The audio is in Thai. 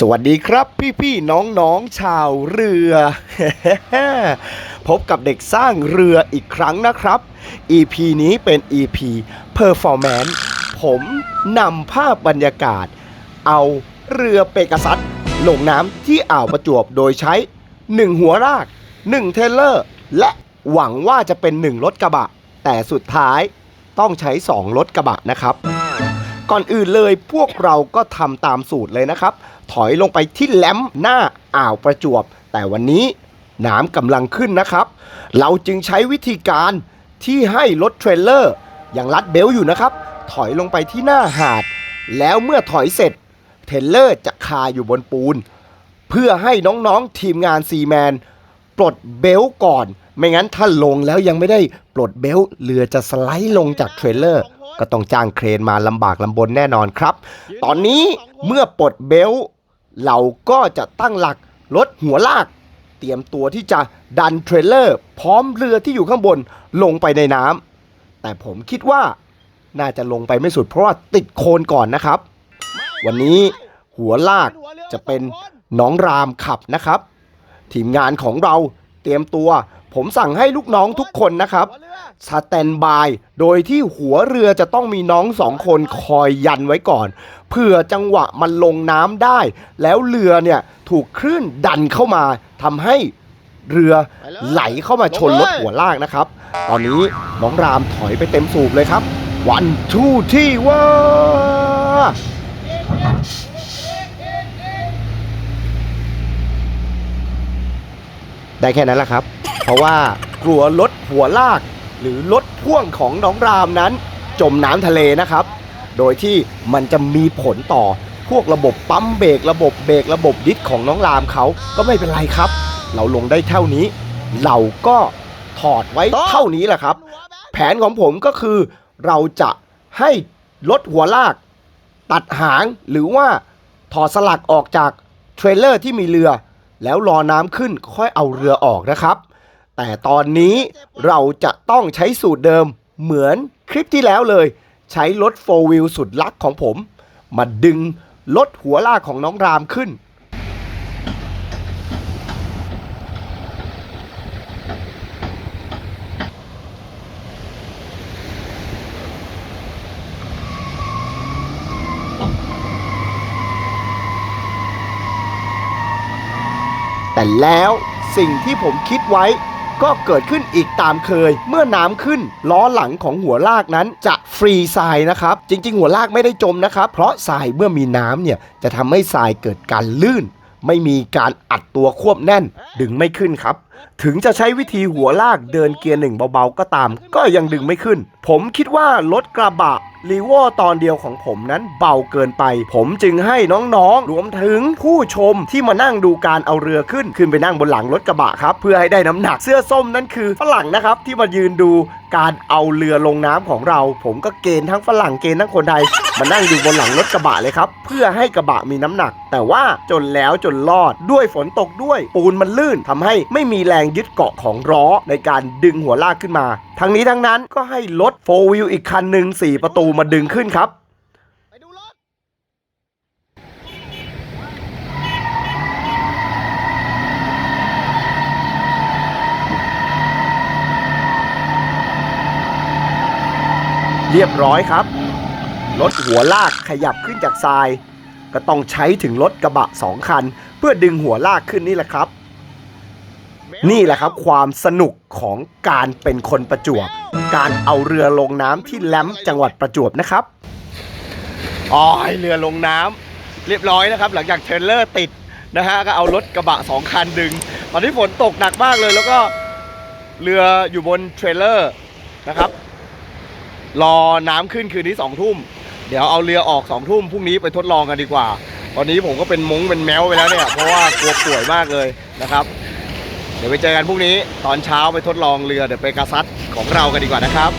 สวัสดีครับพี่ๆน้องๆชาวเรือ พบกับเด็กสร้างเรืออีกครั้งนะครับ EP นี้เป็น EP Performance ผมนำภาพบรรยากาศ เอาเรือเปกซัสลงน้ำที่อ่าวประจวบโดยใช้ 1 หัวราก 1 เทเลอร์ และหวังว่าจะเป็น 1 รถกระบะ แต่สุดท้ายต้องใช้ 2 รถกระบะนะครับ ก่อนอื่นเลยพวกเราก็ทำตามสูตรเลยนะครับ ถอยลงไปที่แหลมหน้าอ่าวประจวบ แต่วันนี้น้ำกำลังขึ้นนะครับ เราจึงใช้วิธีการที่ให้รถเทรลเลอร์ยังรัดเบลต์อยู่นะครับ ถอยลงไปที่หน้าหาด แล้วเมื่อถอยเสร็จเทรลเลอร์จะคาอยู่บนปูน เพื่อให้น้องๆทีมงานซีแมนปลดเบลต์ก่อน ไม่งั้นถ้าลงแล้วยังไม่ได้ปลดเบลต์เรือจะสไลด์ลงจากเทรลเลอร์ ก็ต้องจ้างเครนมาลำบากลำบนแน่นอนครับ ตอนนี้เมื่อปลดเบลต์เราก็จะตั้งหลักรถหัวลาก เตรียมตัวที่จะดันเทรลเลอร์พร้อมเรือที่อยู่ข้างบนลงไปในน้ำแต่ผมคิดว่าน่าจะลงไปไม่สุดเพราะว่าติดโคลนก่อนนะครับ วันนี้หัวลากจะเป็นน้องรามขับนะครับ ทีมงานของเรา เตรียมตัว ผมสั่งให้ลูกน้องทุกคนนะครับสแตนบาย โดยที่หัวเรือจะต้องมีน้องสองคนคอยยันไว้ก่อนเพื่อจังหวะมันลงน้ำได้ แล้วเรือเนี่ยถูกคลื่นดันเข้ามาทำให้เรือไหลเข้ามาชนรถหัวลากนะครับ ตอนนี้น้องรามถอยไปเต็มสูบเลยครับ วันทูที่ว่า ได้แค่นั้นแหละครับ เพราะว่ากลัวรถหัวลาก หรือรถพ่วงของน้องรามนั้น จมน้ำทะเลนะครับ โดยที่มันจะมีผลต่อพวกระบบปั๊มเบรกระบบเบรกระบบดิสของน้องรามเขาก็ไม่เป็นไรครับ เราลงได้เท่านี้ เราก็ถอดไว้เท่านี้แหละครับ แผนของผมก็คือเราจะให้รถหัวลาก ตัดหางหรือว่าถอดสลักออกจากเทรลเลอร์ที่มีเรือ แล้วรอน้ำขึ้นค่อยเอาเรือออกนะครับ แต่ตอนนี้เราจะต้องใช้สูตรเดิมเหมือนคลิปที่แล้วเลย ใช้รถโฟวิลสุดลักของผม มาดึงรถหัวลากของน้องรามขึ้น แต่แล้วสิ่งที่ผมคิดไว้ก็เกิดขึ้นอีกตามเคย เมื่อน้ำขึ้น ล้อหลังของหัวลากนั้นจะฟรีทรายนะครับ จริง ๆ หัวลากไม่ได้จมนะครับ เพราะทรายเมื่อมีน้ำเนี่ยจะทำให้ทรายเกิดการลื่น ไม่มีการอัดตัวควบแน่น ดึงไม่ขึ้นครับ ถึงจะใช้วิธีหัวลากเดินเกียร์หนึ่งเบาๆก็ตาม ก็ยังดึงไม่ขึ้น ผมคิดว่ารถกระบะรีโวตอนเดียวของผมนั้นเบาเกินไป ผมจึงให้น้องๆ รวมถึงผู้ชมที่มานั่งดูการเอาเรือขึ้น ขึ้นไปนั่งบนหลังรถกระบะครับ เพื่อให้ได้น้ำหนักเสื้อส้มนั่นคือฝรั่งนะครับที่มายืนดู การเอาเรือลงน้ำของเรา ผมก็เกณฑ์ทั้งฝรั่งเกณฑ์ทั้งคนไทยมานั่งอยู่บนหลังรถกระบะเลยครับ เพื่อให้กระบะมีน้ำหนัก แต่ว่าจนแล้วจนรอดด้วยฝนตกด้วย ปูนมันลื่นทำให้ไม่มีแรงยึดเกาะของล้อในการดึงหัวลากขึ้นมา ทั้งนี้ทั้งนั้นก็ให้รถโฟวิลอีกคันหนึ่งสี่ประตูมาดึงขึ้นครับ ไปดูรถ เรียบร้อยครับ รถหัวลากขยับขึ้นจากทราย ก็ต้องใช้ถึงรถกระบะสองคัน เพื่อดึงหัวลากขึ้นนี่แหละครับ นี่แหละครับความสนุกของการเป็นคนประจวบ การเอาเรือลงน้ำที่แหลมจังหวัดประจวบนะครับอ๋อเรือลงน้ำเรียบร้อยนะครับ หลังจากเทรลเลอร์ติดนะฮะก็เอารถกระบะสองคันดึง ตอนนี้ฝนตกหนักมากเลยแล้วก็เรืออยู่บนเทรลเลอร์นะครับ รอน้ำขึ้นคืนนี้สองทุ่ม เดี๋ยวเอาเรือออกสองทุ่มพรุ่งนี้ไปทดลองกันดีกว่า ตอนนี้ผมก็เป็นมงเป็นแมวไปแล้วเนี่ย เพราะว่ากลัวป่วยมากเลยนะครับ เดี๋ยวไปเจอกันพรุ่งนี้ ตอนเช้าไปทดลองเรือเดี๋ยวไปกระซัดของเรากันดีกว่านะครับ